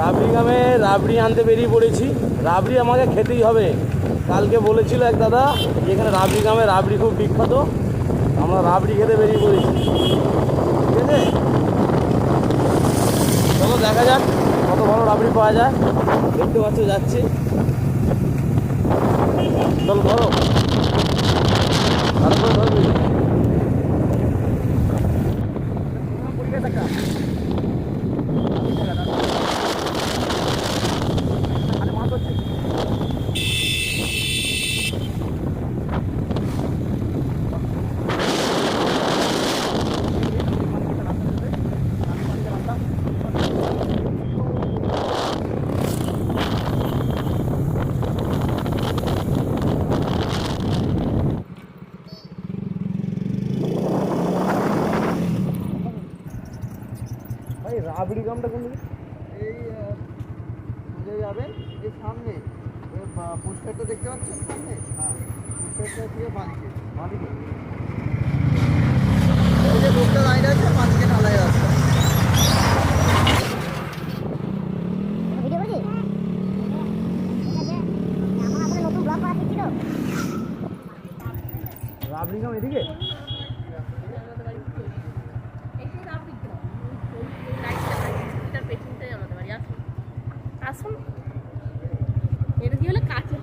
রাবড়ি গ্রামে রাবড়ি আনতে বেরিয়ে পড়েছি। রাবড়ি আমাকে খেতেই হবে। কালকে বলেছিল এক দাদা এখানে রাবড়ি গ্রামে রাবড়ি খুব বিখ্যাত। আমরা রাবড়ি খেতে বেরিয়ে পড়েছি। ঠিক আছে? চলো দেখা যাক কত ভালো রাবড়ি পাওয়া যায়। দেখতে পাচ্ছ যাচ্ছি। চলো ধরো। করে ধরবি। রাবড়ি গ্রামটা কোন দিকে এই সোজা যাবেন এই সামনে পোস্টারটা দেখতে পাচ্ছেন সামনে? হ্যাঁ পোস্টারটা এই যে লোকটা লাইন আছে বাঁদিকে ঢালাই রাস্তা রাবড়ি গ্রাম এদিকে? এটা দিয়ে হলে কাছে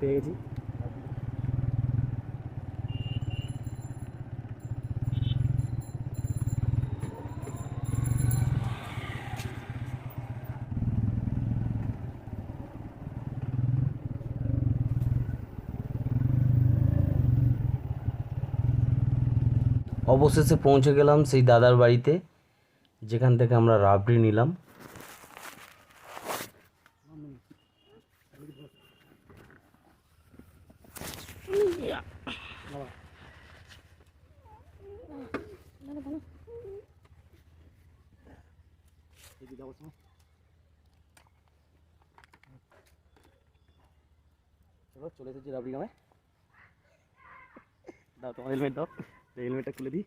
পেয়ে গেছি অবশেষে পৌঁছে গেলাম সেই দাদার বাড়িতে, যেখান থেকে আমরা রাবড়ি নিলাম। চলো, চলে এসেছি রাবড়ি গ্রামে। দাও, তোমার হেলমেট দাও। হেলমেটটা খুলে দিই।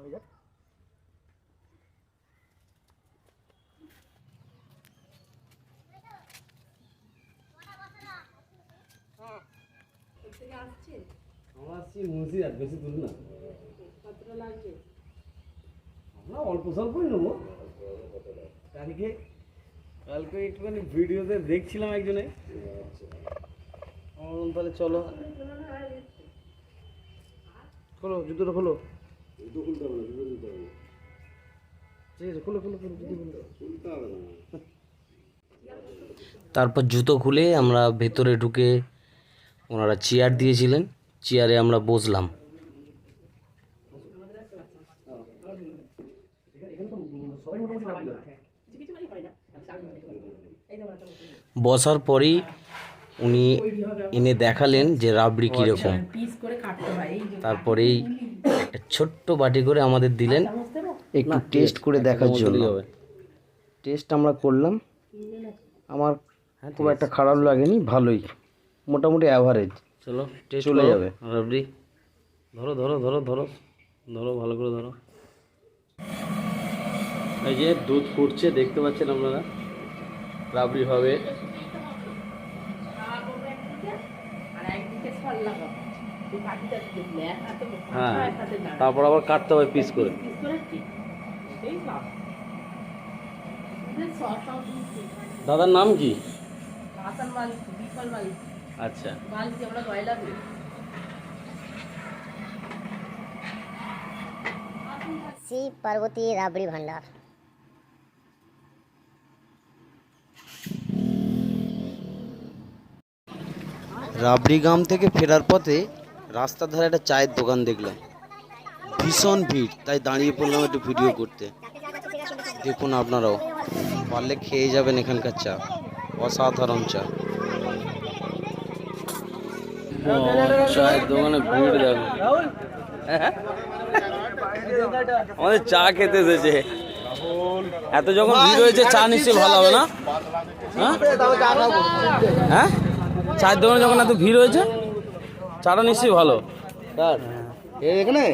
হয়ে যাক আমরা বেশি দূর না। আমরা অল্প স্বল্পই নেব। কালকে কালকে একটুখানি ভিডিওতে দেখছিলাম একজনে। বললাম, তাহলে চলো। খোলো জুতোটা খোলো। ঠিক আছে খোলো খোলো খোলো জুতো খোলো তারপর জুতো খুলে আমরা ভেতরে ঢুকে ওনারা চেয়ার দিয়েছিলেন। চেয়ারে আমরা বসলাম। বসার পরেই উনি এনে দেখালেন যে রাবড়ি কীরকম। হয় যে তারপরেই একটা ছোট্ট বাটি করে আমাদের দিলেন। একটু টেস্ট করে দেখার জন্য। টেস্ট আমরা করলাম। আমার খুব একটা খারাপ লাগেনি ভালোই। মোটামুটি অ্যাভারেজ চলো টেস্ট চলে যাবে। রাবড়ি। ধরো ধরো ধরো ধরো। ধরো ভালো করে ধরো। এই যে দুধ ফুটছে দেখতে পাচ্ছেন আপনারা? রাবড়ি হবে আর একদিকে সল লাগাও এই কাঠিটা দিয়ে দিলে এক হাতে হ্যাঁ। তারপর আবার কাটতে হবে পিস করে। দাদার নাম কি আচ্ছা পার্বতী রাবড়ি ভান্ডার রাবড়ি গ্রাম থেকে ফেরার পথে রাস্তার ধারে একটা চায়ের দোকান দেখলাম। ভীষণ ভিড়, তাই দাঁড়িয়ে পড়লাম একটু ভিডিও করতে। দেখুন আপনারাও, পারলে খেয়ে যাবেন এখানকার চা, অসাধারণ চা। চায়ের দোকানে ভিড় দেখো। আমাদের চা খেতে এসেছে। এত যখন ভিড় হয়েছে, চা নিশ্চয়ই ভালো হবে না? হ্যাঁ? হ্যাঁ? চায়ের দোকানে যখন এত ভিড় হয়েছে? চাটা নিশ্চয়ই ভালো। এখানে?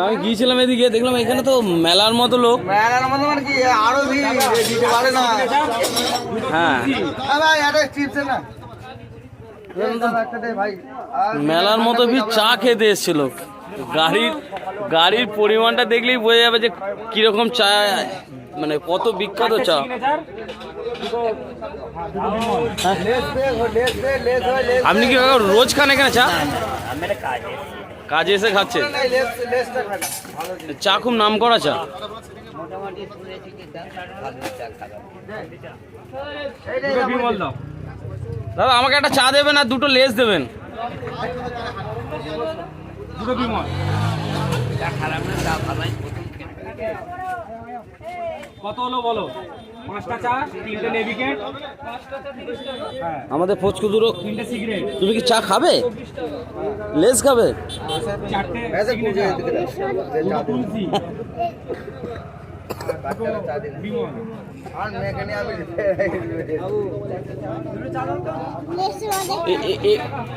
আমি গিয়েছিলাম এদিকে দেখলাম এখানে তো মেলার মতো লোক। মেলার মধ্যে মানে কি? আরও দিতে পারে না। হ্যাঁ। মেলার মতো ভিড় চা খেতে এসেছিল গাড়ির গাড়ির পরিমাণটা দেখলেই বোঝা যাবে যে কীরকম চা মানে কত বিখ্যাত চা? আপনি কি রোজ খান এখানে চা? কাজে এসে ভালো চা খুব নাম করা চা। দাদা আমাকে একটা চা দেবেন আর দুটো লেস দেবেন। কত হলো বলো? আমাদের তুমি কি চা খাবে? লেস খাবে?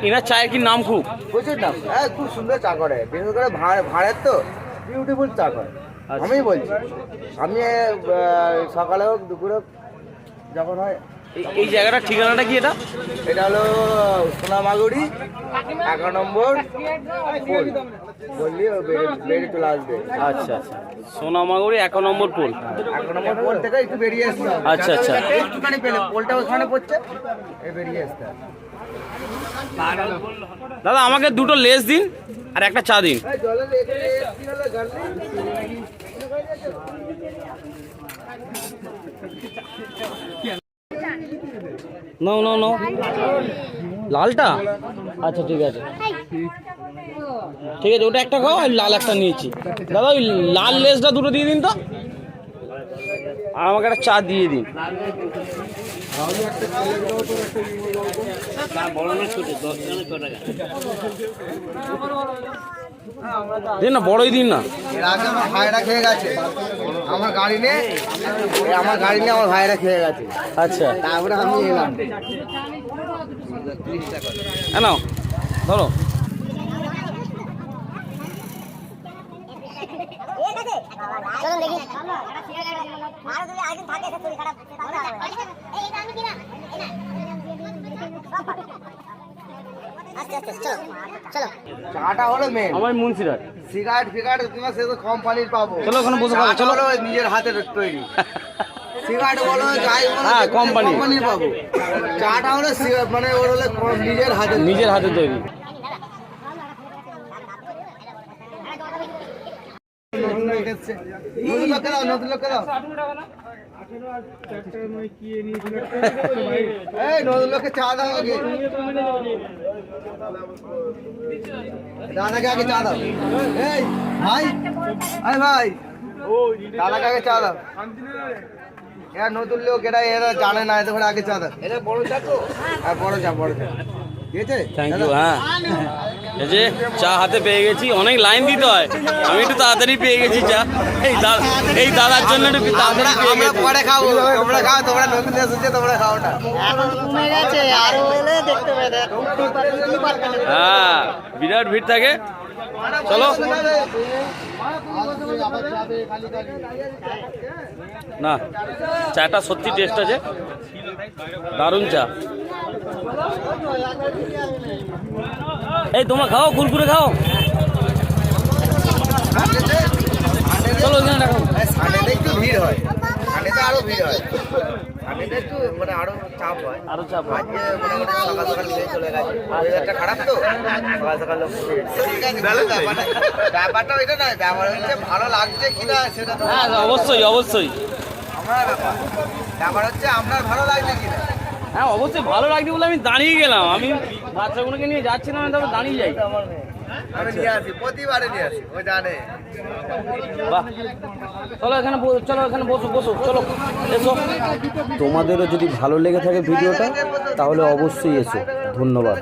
এনার চায়ের কি নাম খুব? প্রচুর নাম। খুব সুন্দর চা করে। বিশেষ করে ভাড়ের তো। বিউটিফুল চা করে। আমি বলছি। আমি সকালে হোক দুপুরে হোক যখন হয়। এই- জায়গাটার ঠিকানাটা কি এটা? এটা হলো সোনামাগুড়ি এগারো নম্বর বললি বেরিয়ে- চলে আসবে আচ্ছা আচ্ছা। সোনামাগুড়ি এক নম্বর পোল। এগারো নম্বর পোল থেকে একটু বেরিয়ে আসতে আচ্ছা, আচ্ছা। একটুখানি পেলে পোলটা ওখানে পড়ছে এ বেরিয়ে আসতে দাদা আমাকে দুটো লেস দিন। আর একটা চা দিন? নাও নাও নাও। লালটা? আচ্ছা ঠিক আছে। ঠিক আছে, ওটা একটা খাও আর লাল একটা নিয়েছি। দাদা, ওই লাল লেসটা দুটো দিয়ে দিন তো। আর আমাকে একটা চা দিয়ে দিন। দিন না বড়ই দিন না। এর আগে আমার ভাইরা খেয়ে গেছে। আমার গাড়ি নেই আমার গাড়ি নিয়ে আমার ভাইরা খেয়ে গেছে। আচ্ছা। তারপরে আমি এলাম। হ্যাঁ নাও ধরো। চলুন দেখি। আরও যদি আরেকদিন থাকে শরীর খারাপ। চলো চলো। চাটা হলো মেন আমার মুন্সিরাট সিগারেট ফিগারেট তোমার সে তো কোম্পানির পাবো। চলো ওখানে বসে খাব, চলো। নিজের হাতের তৈরি। সিগারেট বলো যাই বলো হ্যাঁ, কোম্পানি। কোম্পানির পাবো। চাটা হলো মানে ওর হলো নিজের হাতের নিজের হাতে তৈরি নতুন লোক এসছে। নতুন লোককে নতুন এই নতুন লোককে চা দাও আগে। দাদাকে আগে চা দাও। এই ভাই আরে ভাই দাদাকে আগে চা দাও। এরা নতুন লোক এরা এরা জানে না এত করে আগে চা দাও। এটা বড় চা তো হ্যাঁ বড় চা বড় চা। ঠিক আছে থ্যাংক ইউ হ্যাঁ এই যে চা হাতে পেয়ে গেছি অনেক লাইন দিতে হয়। আমি একটু তাড়াতাড়ি পেয়ে গেছি চা। এই দাদা এই দাদার জন্য একটু তাড়াতাড়ি পেয়ে আমরা গেছি। পরে খাব তোমরা খাও তোমরা নতুন এসেছে তোমরা খাও না। হ্যাঁ বিরাট ভিড় থাকে। চলো। না, চাটা সত্যি টেস্ট আছে। দারুণ চা। এই, তোমরা খাও, কুরকুরে খাও। চলো রাখো ভিড় হয়। আরও ভিড় হয়। একটু মানে আরও চাপ হয়। আরও চা খাও। আজকে মোটামুটি সকাল সকাল খেয়ে চলে গেছে। ওয়েদারটা খারাপ তো? সকাল সকাল লোক ব্যাপারটা- ওইটা নয় ব্যাপার হচ্ছে ভালো লাগছে কিনা সেটা তো হ্যাঁ অবশ্যই অবশ্যই। আমার ব্যাপার। ব্যাপার হচ্ছে আপনার ভালো লাগছে কিনা? হ্যাঁ অবশ্যই ভালো লাগছে বলে আমি দাঁড়িয়ে গেলাম। আমি বাচ্চাগুলোকে নিয়ে যাচ্ছিলাম আমি তারপর দাঁড়িয়ে যাই। আমি নিয়ে আসি প্রতিবারে নিয়ে আসি ও জানে। বাহ। চলো এখানে চলো এখানে বসো বসো চলো এসো। তোমাদেরও যদি ভালো লেগে থাকে ভিডিওটা তাহলে অবশ্যই এসো। ধন্যবাদ।